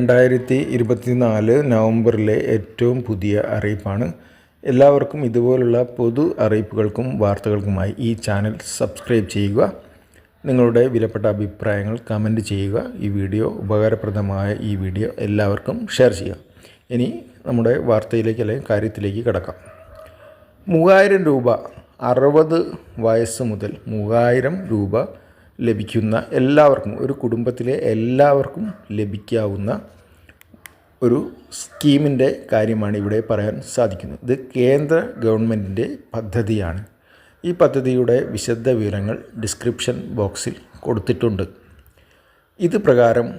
രണ്ടായിരത്തി ഇരുപത്തിനാല് നവംബറിലെ ഏറ്റവും പുതിയ അറിയിപ്പാണ്. എല്ലാവർക്കും ഇതുപോലുള്ള പൊതു അറിയിപ്പുകൾക്കും വാർത്തകൾക്കുമായി ഈ ചാനൽ സബ്സ്ക്രൈബ് ചെയ്യുക. നിങ്ങളുടെ വിലപ്പെട്ട അഭിപ്രായങ്ങൾ കമന്റ് ചെയ്യുക. ഈ വീഡിയോ ഉപകാരപ്രദമായ ഈ വീഡിയോ എല്ലാവർക്കും ഷെയർ ചെയ്യുക. ഇനി നമ്മുടെ വാർത്തയിലേക്ക് അല്ലെങ്കിൽ കാര്യത്തിലേക്ക് കിടക്കാം. മൂവായിരം രൂപ അറുപത് വയസ്സ് മുതൽ മൂവായിരം രൂപ ലഭിക്കുന്ന എല്ലാവർക്കും ഒരു കുടുംബത്തിലെ എല്ലാവർക്കും ലഭിക്കാവുന്ന ഒരു സ്കീമിന്റെ കാര്യമാണ് ഇവിടെ പറയാൻ സാധിക്കുന്നത്. ഇത് കേന്ദ്ര ഗവൺമെന്റിന്റെ പദ്ധതിയാണ്. ഈ പദ്ധതിയുടെ വിശദ വിവരങ്ങൾ ഡിസ്ക്രിപ്ഷൻ ബോക്സിൽ കൊടുത്തിട്ടുണ്ട്. ഇത് പ്രകാരം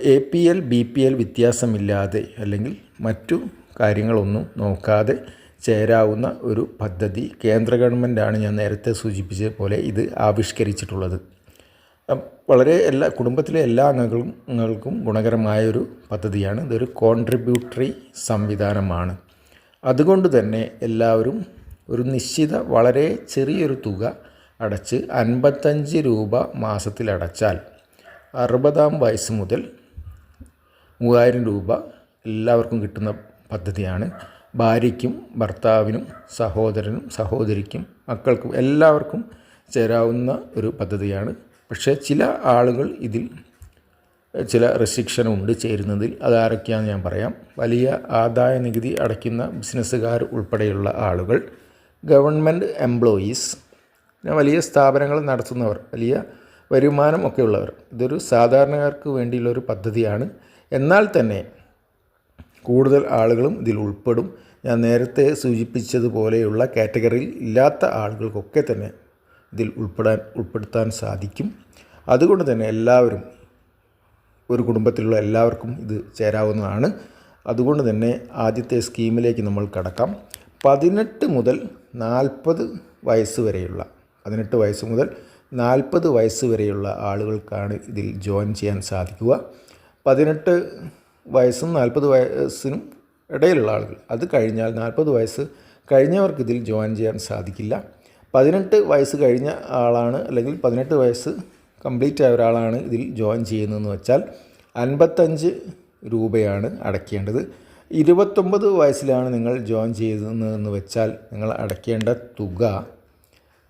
A P L B P L വ്യത്യാസമില്ലാതെ അല്ലെങ്കിൽ മറ്റു കാര്യങ്ങളൊന്നും നോക്കാതെ ചേരാവുന്ന ഒരു പദ്ധതി കേന്ദ്ര ഗവൺമെന്റാണ് ഞാൻ നേരത്തെ സൂചിപ്പിച്ച പോലെ ഇത് ആവിഷ്കരിച്ചിട്ടുള്ളത്. വളരെ എല്ലാ കുടുംബത്തിലെ എല്ലാ അംഗങ്ങൾക്കും ഗുണകരമായൊരു പദ്ധതിയാണ്. ഇതൊരു കോൺട്രിബ്യൂട്ടറി സംവിധാനമാണ്. അതുകൊണ്ട് തന്നെ എല്ലാവരും ഒരു നിശ്ചിത വളരെ ചെറിയൊരു തുക അടച്ച് അൻപത്തഞ്ച് രൂപ മാസത്തിലടച്ചാൽ അറുപതാം വയസ്സ് മുതൽ മൂവായിരം രൂപ എല്ലാവർക്കും കിട്ടുന്ന പദ്ധതിയാണ്. ഭാര്യയ്ക്കും ഭർത്താവിനും സഹോദരനും സഹോദരിക്കും മക്കൾക്കും എല്ലാവർക്കും ചേരാവുന്ന ഒരു പദ്ധതിയാണ്. പക്ഷേ ചില ആളുകൾ ഇതിൽ ചില റെസ്ട്രിക്ഷനുണ്ട് ചേരുന്നതിൽ. അതാരൊക്കെയാണെന്ന് ഞാൻ പറയാം. വലിയ ആദായ നികുതി അടയ്ക്കുന്ന ബിസിനസ്സുകാർ ഉൾപ്പെടെയുള്ള ആളുകൾ ഗവൺമെന്റ് എംപ്ലോയീസ് പിന്നെ വലിയ സ്ഥാപനങ്ങൾ നടത്തുന്നവർ വലിയ വരുമാനം ഒക്കെ ഉള്ളവർ. ഇതൊരു സാധാരണക്കാർക്ക് വേണ്ടിയുള്ളൊരു പദ്ധതിയാണ്. എന്നാൽ തന്നെ കൂടുതൽ ആളുകളും ഇതിൽ ഉൾപ്പെടും. ഞാൻ നേരത്തെ സൂചിപ്പിച്ചതുപോലെയുള്ള കാറ്റഗറിയിൽ ഇല്ലാത്ത ആളുകൾക്കൊക്കെ തന്നെ ഇതിൽ ഉൾപ്പെടാൻ ഉൾപ്പെടുത്താൻ സാധിക്കും. അതുകൊണ്ട് തന്നെ എല്ലാവരും ഒരു കുടുംബത്തിലുള്ള എല്ലാവർക്കും ഇത് ചേരാവുന്നതാണ്. അതുകൊണ്ട് തന്നെ ആദ്യത്തെ സ്കീമിലേക്ക് നമ്മൾ കടക്കാം. പതിനെട്ട് മുതൽ നാൽപ്പത് വയസ്സ് വരെയുള്ള പതിനെട്ട് വയസ്സ് മുതൽ നാൽപ്പത് വയസ്സ് വരെയുള്ള ആളുകൾക്കാണ് ഇതിൽ ജോയിൻ ചെയ്യാൻ സാധിക്കുക. പതിനെട്ട് വയസ്സും നാൽപ്പത് വയസ്സിനും ഇടയിലുള്ള ആളുകൾ. അത് കഴിഞ്ഞാൽ നാൽപ്പത് വയസ്സ് കഴിഞ്ഞവർക്ക് ഇതിൽ ജോയിൻ ചെയ്യാൻ സാധിക്കില്ല. പതിനെട്ട് വയസ്സ് കഴിഞ്ഞ ആളാണ് അല്ലെങ്കിൽ പതിനെട്ട് വയസ്സ് കംപ്ലീറ്റ് ആയ ഒരാളാണ് ഇതിൽ ജോയിൻ ചെയ്യുന്നതെന്ന് വെച്ചാൽ അൻപത്തഞ്ച് രൂപയാണ് അടയ്ക്കേണ്ടത്. ഇരുപത്തൊമ്പത് വയസ്സിലാണ് നിങ്ങൾ ജോയിൻ ചെയ്യുന്നതെന്ന് വെച്ചാൽ നിങ്ങൾ അടയ്ക്കേണ്ട തുക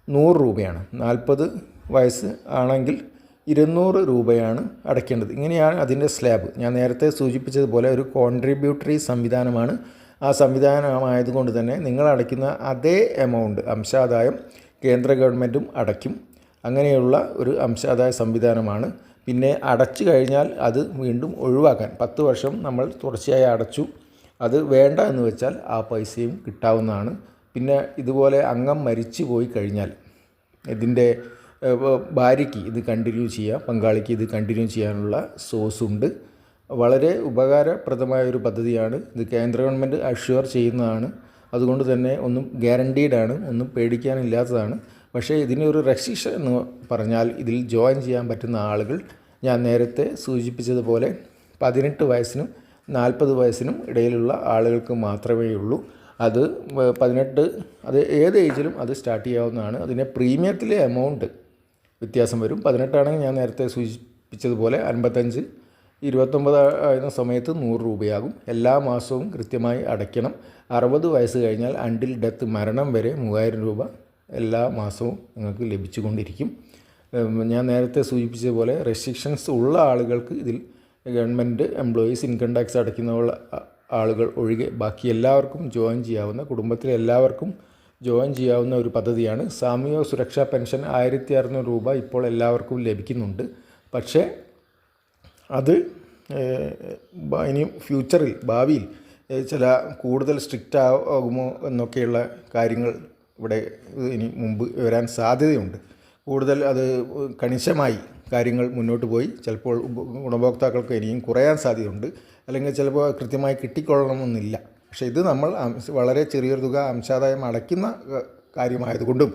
നൂറ് രൂപയാണ്. നാൽപ്പത് വയസ്സ് ആണെങ്കിൽ ഇരുന്നൂറ് രൂപയാണ് അടയ്ക്കേണ്ടത്. ഇങ്ങനെയാണ് അതിന്റെ സ്ലാബ് ഞാൻ നേരത്തെ സൂചിപ്പിച്ചതുപോലെ ഒരു കോൺട്രിബ്യൂട്ടറി സംവിധാനമാണ്. ആ സംവിധാനമായതുകൊണ്ട് തന്നെ നിങ്ങൾ അടയ്ക്കുന്ന അതേ എമൗണ്ട് അംശാദായം കേന്ദ്ര ഗവൺമെന്റും അടയ്ക്കും. അങ്ങനെയുള്ള ഒരു അംശാദായ സംവിധാനമാണ്. പിന്നെ അടച്ചു കഴിഞ്ഞാൽ അത് വീണ്ടും ഒഴിവാക്കാൻ. പത്ത് വർഷം നമ്മൾ തുടർച്ചയായി അടച്ചു. അത് വേണ്ട എന്ന് വെച്ചാൽ ആ പൈസയും കിട്ടാവുന്നതാണ്. പിന്നെ ഇതുപോലെ അംഗം മരിച്ചു പോയി കഴിഞ്ഞാൽ ഇതിന്റെ ഭാര്യയ്ക്ക് ഇത് കണ്ടിന്യൂ ചെയ്യാം പങ്കാളിക്ക് ഇത് കണ്ടിന്യൂ ചെയ്യാനുള്ള സോഴ്സ് ഉണ്ട്. വളരെ ഉപകാരപ്രദമായ ഒരു പദ്ധതിയാണ്. ഇത് കേന്ദ്ര ഗവൺമെന്റ് അഷ്യൂർ ചെയ്യുന്നതാണ്. അതുകൊണ്ട് തന്നെ ഒന്നും ഗ്യാരണ്ടീഡാണ് ഒന്നും പേടിക്കാനില്ലാത്തതാണ്. പക്ഷേ ഇതിനൊരു റെസ്ട്രിക്ഷൻ എന്ന് പറഞ്ഞാൽ ഇതിൽ ജോയിൻ ചെയ്യാൻ പറ്റുന്ന ആളുകൾ ഞാൻ നേരത്തെ സൂചിപ്പിച്ചതുപോലെ പതിനെട്ട് വയസ്സിനും നാൽപ്പത് വയസ്സിനും ഇടയിലുള്ള ആളുകൾക്ക് മാത്രമേ ഉള്ളൂ. അത് പതിനെട്ട് അത് ഏത് ഏജിലും അത് സ്റ്റാർട്ട് ചെയ്യാവുന്നതാണ്. അതിന്റെ പ്രീമിയത്തിലെ എമൗണ്ട് വ്യത്യാസം വരും. പതിനെട്ടാണെങ്കിൽ ഞാൻ നേരത്തെ സൂചിപ്പിച്ചതുപോലെ അൻപത്തഞ്ച് ഇരുപത്തൊമ്പത് ആയിരുന്ന സമയത്ത് നൂറ് രൂപയാകും. എല്ലാ മാസവും കൃത്യമായി അടയ്ക്കണം. അറുപത് വയസ്സ് കഴിഞ്ഞാൽ അണ്ടിൽ ഡെത്ത് മരണം വരെ മൂവായിരം രൂപ എല്ലാ മാസവും നിങ്ങൾക്ക് ലഭിച്ചുകൊണ്ടിരിക്കും. ഞാൻ നേരത്തെ സൂചിപ്പിച്ചതുപോലെ റെസ്ട്രിക്ഷൻസ് ഉള്ള ആളുകൾക്ക് ഇതിൽ ഗവൺമെന്റ് എംപ്ലോയീസ് ഇൻകം ടാക്സ് അടയ്ക്കുന്ന ആളുകൾ ഒഴികെ ബാക്കി എല്ലാവർക്കും ജോയിൻ ചെയ്യാവുന്ന കുടുംബത്തിലെ എല്ലാവർക്കും ജോയിൻ ചെയ്യാവുന്ന ഒരു പദ്ധതിയാണ്. സാമൂഹ്യ സുരക്ഷാ പെൻഷൻ ആയിരത്തി അറുന്നൂറ് രൂപ ഇപ്പോൾ എല്ലാവർക്കും ലഭിക്കുന്നുണ്ട്. പക്ഷേ അത് ഇനി ഫ്യൂച്ചറിൽ ഭാവിയിൽ ചില കൂടുതൽ സ്ട്രിക്റ്റ് ആകുമോ എന്നൊക്കെയുള്ള കാര്യങ്ങൾ ഇവിടെ ഇനി മുമ്പ് വരാൻ സാധ്യതയുണ്ട്. കൂടുതൽ അത് കണിശമായി കാര്യങ്ങൾ മുന്നോട്ട് പോയി. ചിലപ്പോൾ ഗുണഭോക്താക്കൾക്ക് ഇനിയും കുറയാൻ സാധ്യതയുണ്ട്. അല്ലെങ്കിൽ ചിലപ്പോൾ കൃത്യമായി കിട്ടിക്കൊള്ളണമെന്നില്ല. പക്ഷേ ഇത് നമ്മൾ വളരെ ചെറിയൊരു തുക അംശാദായം അടയ്ക്കുന്ന കാര്യമായതുകൊണ്ടും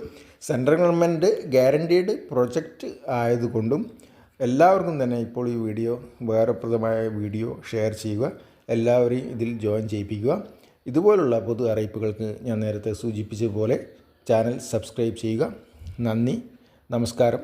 സെൻട്രൽ ഗവൺമെന്റ് ഗ്യാരണ്ടീഡ് പ്രൊജക്റ്റ് ആയതുകൊണ്ടും എല്ലാവർക്കും തന്നെ ഇപ്പോൾ ഈ വീഡിയോ ഉപകാരപ്രദമായ വീഡിയോ ഷെയർ ചെയ്യുക എല്ലാവരെയും ഇതിൽ ജോയിൻ ചെയ്യിപ്പിക്കുക. ഇതുപോലുള്ള പൊതു അറിയിപ്പുകൾക്ക് ഞാൻ നേരത്തെ സൂചിപ്പിച്ചതുപോലെ ചാനൽ സബ്സ്ക്രൈബ് ചെയ്യുക. നന്ദി നമസ്കാരം.